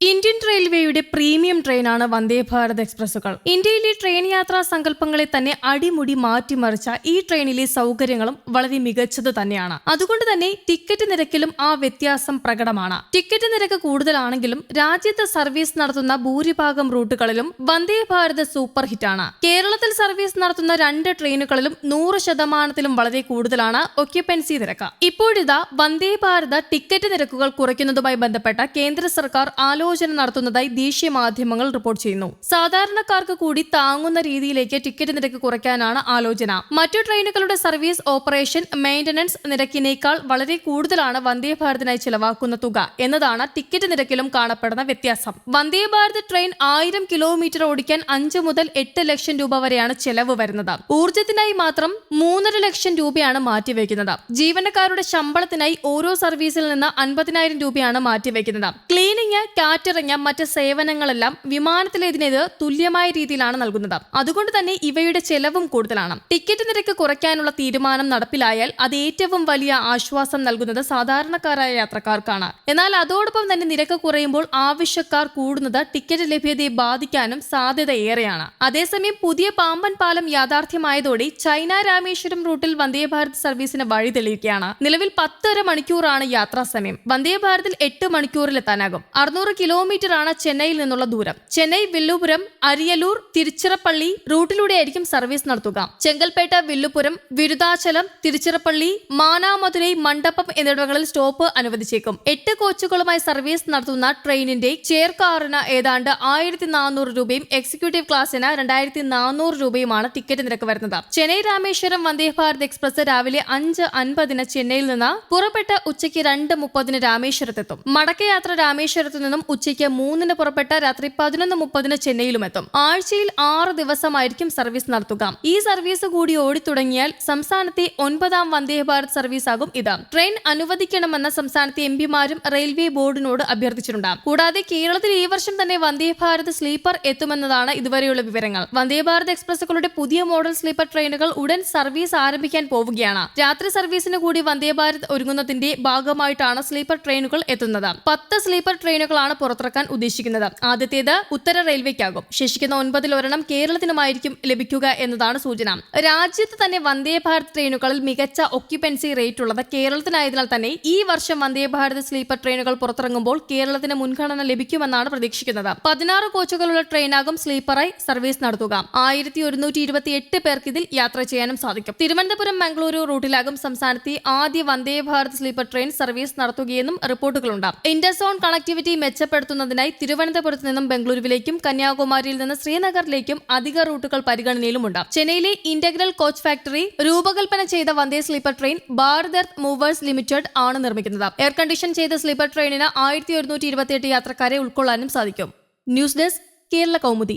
Indian റെയിൽവേയുടെ premium ട്രെയിനാണ് വന്ദേ ഭാരത് എക്സ്പ്രസുകൾ ഇന്ത്യയിലെ ട്രെയിൻ യാത്രാ സങ്കല്പങ്ങളെ തന്നെ അടിമുടി മാറ്റിമറിച്ച ഈ ട്രെയിനിലെ സൗകര്യങ്ങളും വളരെ മികച്ചത് തന്നെയാണ്. അതുകൊണ്ട് തന്നെ ടിക്കറ്റ് നിരക്കിലും ആ വ്യത്യാസം പ്രകടമാണ്. ടിക്കറ്റ് നിരക്ക് കൂടുതലാണെങ്കിലും രാജ്യത്ത് സർവീസ് നടത്തുന്ന ഭൂരിഭാഗം റൂട്ടുകളിലും വന്ദേ ഭാരത് സൂപ്പർ ഹിറ്റാണ് കേരളത്തിൽ സർവീസ് നടത്തുന്ന രണ്ട് ട്രെയിനുകളിലും നൂറ് ശതമാനത്തിലും വളരെ കൂടുതലാണ് ഒക്യുപ്പൻസി നിരക്ക്. ഇപ്പോഴിതാ വന്ദേ ഭാരത് ടിക്കറ്റ് നിരക്കുകൾ കുറയ്ക്കുന്നതുമായി ബന്ധപ്പെട്ട കേന്ദ്ര സർക്കാർ ആലോചന നടത്തുന്നതായി ദേശീയ മാധ്യമങ്ങൾ റിപ്പോർട്ട് ചെയ്യുന്നു. സാധാരണക്കാർക്ക് കൂടി താങ്ങുന്ന രീതിയിലേക്ക് ടിക്കറ്റ് നിരക്ക് കുറയ്ക്കാനാണ് ആലോചന. മറ്റു ട്രെയിനുകളുടെ സർവീസ് ഓപ്പറേഷൻ മെയിന്റനൻസ് നിരക്കിനേക്കാൾ വളരെ കൂടുതലാണ് വന്ദേ ഭാരതിനായി ചിലവാക്കുന്ന തുക എന്നതാണ് ടിക്കറ്റ് നിരക്കിലും കാണപ്പെടുന്ന വ്യത്യാസം. വന്ദേ ഭാരത് ട്രെയിൻ ആയിരം കിലോമീറ്റർ ഓടിക്കാൻ അഞ്ച് മുതൽ എട്ട് ലക്ഷം രൂപ വരെയാണ് ചെലവ് വരുന്നത്. ഊർജത്തിനായി മാത്രം മൂന്നര ലക്ഷം രൂപയാണ് മാറ്റിവെക്കുന്നത്. ജീവനക്കാരുടെ ശമ്പളത്തിനായി ഓരോ സർവീസിൽ നിന്ന് അൻപതിനായിരം രൂപയാണ് മാറ്റിവെക്കുന്നത്. ക്ലീനിങ് കാറ്ററിംഗ് മറ്റ് സേവനങ്ങളെല്ലാം വിമാനത്തിലേതിനേത് തുല്യമായ രീതിയിലാണ് നൽകുന്നത്. അതുകൊണ്ട് തന്നെ ഇവയുടെ ചെലവും കൂടുതലാണ്. ടിക്കറ്റ് നിരക്ക് കുറയ്ക്കാനുള്ള തീരുമാനം നടപ്പിലായാൽ അത് ഏറ്റവും വലിയ ആശ്വാസം നൽകുന്നത് സാധാരണക്കാരായ യാത്രക്കാർക്കാണ്. എന്നാൽ അതോടൊപ്പം തന്നെ നിരക്ക് കുറയുമ്പോൾ ആവശ്യക്കാർ കൂടുന്നത് ടിക്കറ്റ് ലഭ്യതയെ ബാധിക്കാനും സാധ്യത ഏറെയാണ്. അതേസമയം പുതിയ പാമ്പൻ പാലം യാഥാർത്ഥ്യമായതോടെ ചൈന രാമേശ്വരം റൂട്ടിൽ വന്ദേ ഭാരത് സർവീസിന് വഴി തെളിയിക്കുകയാണ്. നിലവിൽ പത്തര മണിക്കൂറാണ് യാത്രാ സമയം. വന്ദേ ഭാരതിൽ എട്ട് മണിക്കൂറിലെത്താനാകും. അറുന്നൂറ് കിലോമീറ്റർ ആണ് ചെന്നൈയിൽ നിന്നുള്ള ദൂരം. ചെന്നൈ വില്ലുപുരം അരിയലൂർ തിരുച്ചിറപ്പള്ളി റൂട്ടിലൂടെയായിരിക്കും സർവീസ് നടത്തുക. ചെങ്കൽപ്പേട്ട വില്ലുപുരം വിരുദാചലം തിരുച്ചിറപ്പള്ളി മാനാമധുരൈ മണ്ഡപം എന്നിവിടങ്ങളിൽ സ്റ്റോപ്പ് അനുവദിച്ചേക്കും. എട്ട് കോച്ചുകളുമായി സർവീസ് നടത്തുന്ന ട്രെയിനിന്റെ ചെയർ കാറിന് ഏതാണ്ട് ആയിരത്തി നാനൂറ് രൂപയും എക്സിക്യൂട്ടീവ് ക്ലാസ്സിന് രണ്ടായിരത്തി നാനൂറ് രൂപയുമാണ് ടിക്കറ്റ് നിരക്ക് വരുന്നത്. ചെന്നൈ രാമേശ്വരം വന്ദേ ഭാരത് എക്സ്പ്രസ് രാവിലെ അഞ്ച് അൻപതിന് ചെന്നൈയിൽ നിന്ന് പുറപ്പെട്ട് ഉച്ചയ്ക്ക് രണ്ട് മുപ്പതിന് രാമേശ്വരത്തെത്തും. മടക്കയാത്ര രാമേശ്വരത്തു നിന്നും ഉച്ചയ്ക്ക് മൂന്നിന് പുറപ്പെട്ട രാത്രി പതിനൊന്ന് മുപ്പതിന് ചെന്നൈയിലും എത്തും. ആഴ്ചയിൽ ആറ് ദിവസമായിരിക്കും സർവീസ് നടത്തുക. ഈ സർവീസ് കൂടി ഓടിത്തുടങ്ങിയാൽ സംസ്ഥാനത്തെ ഒൻപതാം വന്ദേ ഭാരത് സർവീസ് ആകും ഇത്. ട്രെയിൻ അനുവദിക്കണമെന്ന് സംസ്ഥാനത്തെ എം പിമാരും റെയിൽവേ ബോർഡിനോട് അഭ്യർത്ഥിച്ചിട്ടുണ്ട്. കൂടാതെ കേരളത്തിൽ ഈ വർഷം തന്നെ വന്ദേ ഭാരത് സ്ലീപ്പർ എത്തുമെന്നതാണ് ഇതുവരെയുള്ള വിവരങ്ങൾ. വന്ദേ ഭാരത് എക്സ്പ്രസുകളുടെ പുതിയ മോഡൽ സ്ലീപ്പർ ട്രെയിനുകൾ ഉടൻ സർവീസ് ആരംഭിക്കാൻ പോവുകയാണ്. രാത്രി സർവീസിന് കൂടി വന്ദേ ഭാരത് ഒരുങ്ങുന്നതിന്റെ ഭാഗമായിട്ടാണ് സ്ലീപ്പർ ട്രെയിനുകൾ എത്തുന്നത്. പത്ത് സ്ലീപ്പർ ട്രെയിനുകളാണ് പുറത്തിറക്കാൻ ഉദ്ദേശിക്കുന്നത്. ആദ്യത്തേത് ഉത്തര റെയിൽവേക്കാകും. ശേഷിക്കുന്ന ഒൻപതിൽ ഒരെണ്ണം കേരളത്തിനുമായിരിക്കും ലഭിക്കുക എന്നതാണ് സൂചന. രാജ്യത്ത് തന്നെ വന്ദേ ഭാരത് ട്രെയിനുകളിൽ മികച്ച ഒക്യുപ്പൻസി റേറ്റ് ഉള്ളത് കേരളത്തിനായതിനാൽ തന്നെ ഈ വർഷം വന്ദേ ഭാരത് സ്ലീപ്പർ ട്രെയിനുകൾ പുറത്തിറങ്ങുമ്പോൾ കേരളത്തിന് മുൻഗണന ലഭിക്കുമെന്നാണ് പ്രതീക്ഷിക്കുന്നത്. പതിനാറ് കോച്ചുകളുള്ള ട്രെയിനാകും സ്ലീപ്പറായി സർവീസ് നടത്തുക. ആയിരത്തി ഒരുന്നൂറ്റി ഇരുപത്തി എട്ട് പേർക്ക് ഇതിൽ യാത്ര ചെയ്യാനും സാധിക്കും. തിരുവനന്തപുരം മംഗളൂരു റൂട്ടിലാകും സംസ്ഥാനത്തെ ആദ്യ Vande Bharat sleeper train service നടത്തുകയെന്നും റിപ്പോർട്ടുകളുണ്ട്. ഇന്റർസോൺ കണക്ടിവിറ്റി മെച്ചപ്പെടുത്തുന്നതിനായി തിരുവനന്തപുരത്ത് നിന്നും ബംഗളൂരുവിലേക്കും കന്യാകുമാരിയിൽ നിന്ന് ശ്രീനഗറിലേക്കും അധിക റൂട്ടുകൾ പരിഗണനയിലുമുണ്ട്. ചെന്നൈയിലെ ഇന്റഗ്രൽ കോച്ച് ഫാക്ടറി രൂപകൽപ്പന ചെയ്ത Vande sleeper train Bharat earth movers limited ആണ് നിർമ്മിക്കുന്നത്. എയർ കണ്ടീഷൻ ചെയ്ത സ്ലീപ്പർ ട്രെയിനിന് ആയിരത്തി ഒരുന്നൂറ്റി ഇരുപത്തിയെട്ട് യാത്രക്കാരെ ഉൾക്കൊള്ളാനും സാധിക്കും. News desk Kerala Kaumudi.